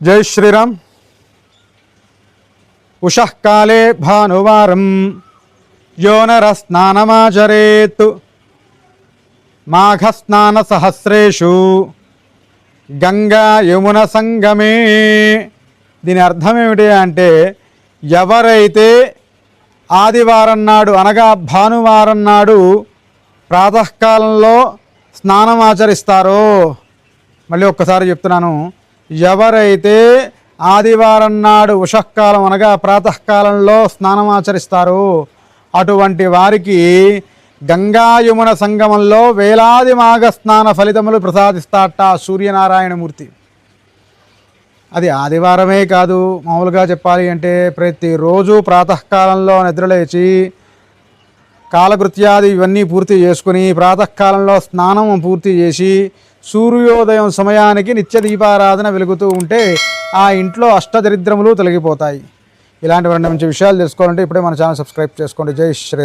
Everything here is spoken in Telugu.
జై శ్రీరామ్. ఉషఃకాలే భానువారం యోనర స్నానమాచరేత్ మాఘస్నాన సహస్రేషు గంగా యమున సంగమే. దీని అర్థం ఏమిటి అంటే ఎవరైతే ఆదివారం నాడు అనగా భానువారం నాడు ప్రాతకాలంలో స్నానం ఆచరిస్తారో మళ్ళీ ఒక్కసారి చెప్తున్నాను ఎవరైతే ఆదివారం నాడు ఉషఃకాలం అనగా ప్రాతకాలంలో స్నానం ఆచరిస్తారు అటువంటి వారికి గంగాయమున సంగమంలో వేలాది మాఘ స్నాన ఫలితములు ప్రసాదిస్తాట సూర్యనారాయణమూర్తి. అది ఆదివారమే కాదు మామూలుగా చెప్పాలి అంటే ప్రతిరోజు ప్రాతకాలంలో నిద్రలేచి కాలకృత్యాది ఇవన్నీ పూర్తి చేసుకుని ప్రాతకాలంలో స్నానం పూర్తి చేసి సూర్యోదయం సమయానికి నిత్య దీపారాధన వెలుగుతూ ఉంటే ఆ ఇంట్లో అష్టదరిద్రములు తొలగిపోతాయి. ఇలాంటి మంచి విషయాలు తెలుసుకోవాలంటే ఇప్పుడే మన ఛానల్ సబ్స్క్రైబ్ చేసుకోండి. జై శ్రీ